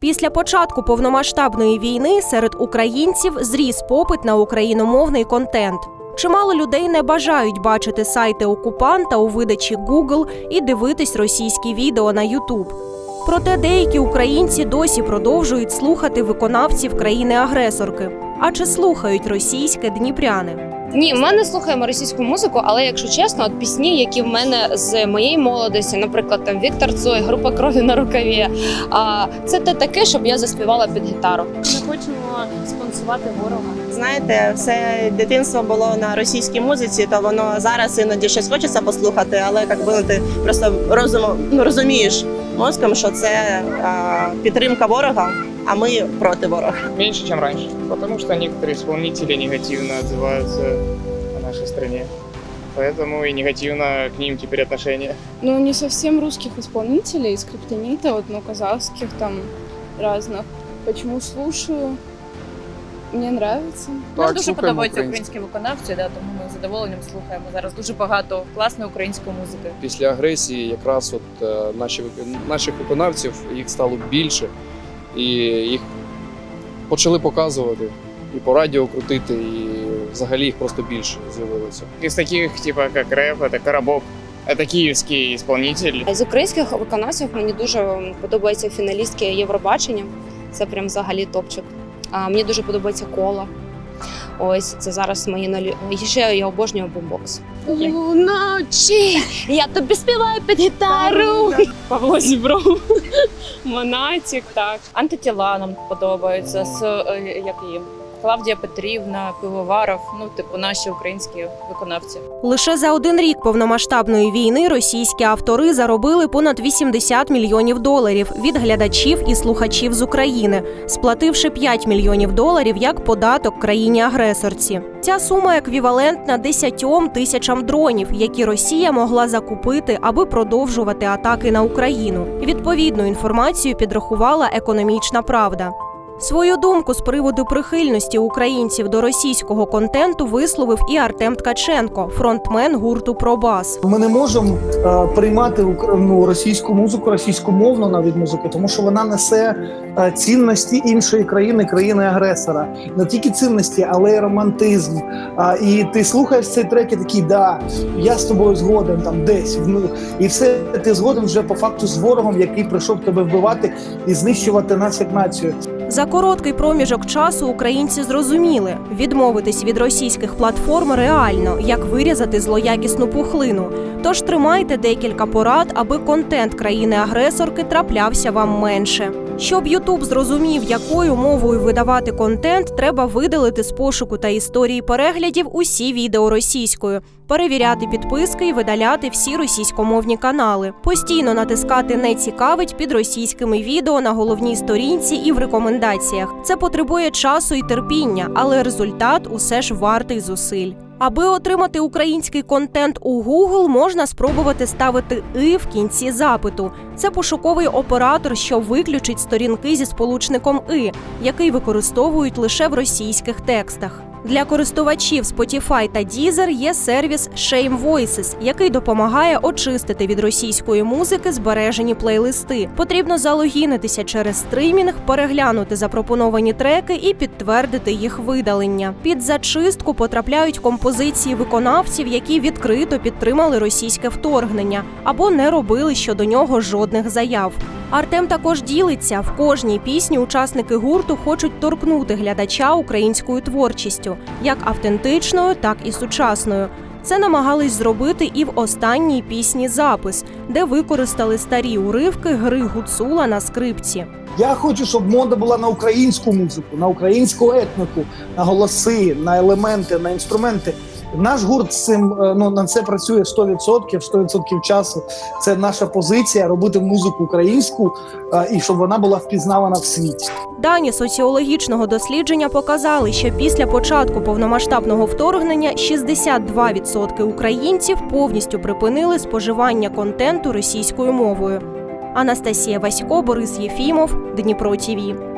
Після початку повномасштабної війни серед українців зріс попит на україномовний контент. Чимало людей не бажають бачити сайти окупанта у видачі Google і дивитись російські відео на YouTube. Проте деякі українці досі продовжують слухати виконавців країни-агресорки. А чи слухають російське дніпряни? Ні, ми не слухаємо російську музику, але якщо чесно, от пісні, які в мене з моєї молодості, наприклад, там Віктор Цой, група крові на рукаві. А це те таке, щоб я заспівала під гітару. Ми хочемо спонсувати ворога. Знаєте, все дитинство було на російській музиці, то воно зараз іноді щось хочеться послухати, але як би ти просто розумом ну, розумієш мозком, що це а, підтримка ворога, а ми проти ворога. Меньше, чем раньше. Потому что некоторые исполнители негативно отзываются о нашей стране. Поэтому и негативно к ним теперь отношение. Ну, не совсем русских исполнителей, скриптонита, вот, ну, казахских там разных. Почему слушаю? Мне нравится. Нам дуже подобаються українські виконавці, да, тому ми з задоволенням слухаємо зараз дуже багато класної української музики. після агресії якраз от е, наші вик- наших виконавців їх стало більше, і їх почали показувати і по радіо крутити, і взагалі їх просто більше з'явилося. Из таких, типа, как рэп, это Коробок. Это киевский исполнитель. З українських виконавців мені дуже подобаються фіналістки Євробачення. Це прям взагалі топчик. А мені дуже подобається кола. Ось це зараз мої налі... І ще я обожнюю бумбокс. Уночі я тобі співаю під гітару. Павло Зібров, Монатік, так. Антитіла нам подобається, е, як її Клавдія Петрівна, Пивоваров, ну типу наші українські виконавці. Лише за один рік повномасштабної війни російські автори заробили понад 80 мільйонів доларів від глядачів і слухачів з України, сплативши 5 мільйонів доларів як податок країні-агресорці. Ця сума еквівалентна 10 тисячам дронів, які Росія могла закупити, аби продовжувати атаки на Україну. Відповідну інформацію підрахувала економічна правда. Свою думку з приводу прихильності українців до російського контенту висловив і Артем Ткаченко, фронтмен гурту Пробас. Ми не можемо е, приймати ну, російську музику, російськомовну навіть музику, тому що вона несе е, цінності іншої країни, країни агресора. Не тільки цінності, але й романтизм. А, і ти слухаєш цей трек і такий, да, я з тобою згоден там десь. Ну, і все ти згоден вже по факту з ворогом, який прийшов тебе вбивати і знищувати нас як націю. За короткий проміжок часу українці зрозуміли, відмовитись від російських платформ реально, як вирізати злоякісну пухлину. Тож тримайте декілька порад, аби контент країни-агресорки траплявся вам менше. Щоб Ютуб зрозумів, якою мовою видавати контент, треба видалити з пошуку та історії переглядів усі відео російською, перевіряти підписки і видаляти всі російськомовні канали, постійно натискати не цікавить під російськими відео на головній сторінці і в рекомендаціях. Це потребує часу і терпіння, але результат усе ж вартий зусиль. Аби отримати український контент у Google, можна спробувати ставити «и» в кінці запиту. Це пошуковий оператор, що виключить сторінки зі сполучником «и», який використовують лише в російських текстах. Для користувачів Spotify та Deezer є сервіс Shame Voices, який допомагає очистити від російської музики збережені плейлисти. Потрібно залогінитися через стримінг, переглянути запропоновані треки і підтвердити їх видалення. Під зачистку потрапляють композиції виконавців, які відкрито підтримали російське вторгнення або не робили щодо нього жодних заяв. Артем також ділиться в кожній пісні. Учасники гурту хочуть торкнути глядача українською творчістю, як автентичною, так і сучасною. Це намагались зробити і в останній пісні запис, де використали старі уривки гри гуцула на скрипці. Я хочу, щоб мода була на українську музику, на українську етнику, на голоси, на елементи, на інструменти. Наш гурт цим е, ну на це працює 100%, 100% часу. Це наша позиція робити музику українську е, і щоб вона була впізнавана в світі. Дані соціологічного дослідження показали, що після початку повномасштабного вторгнення 62% українців повністю припинили споживання контенту російською мовою. Анастасія Васько, Борис Єфімов, Дніпро ТІВІ.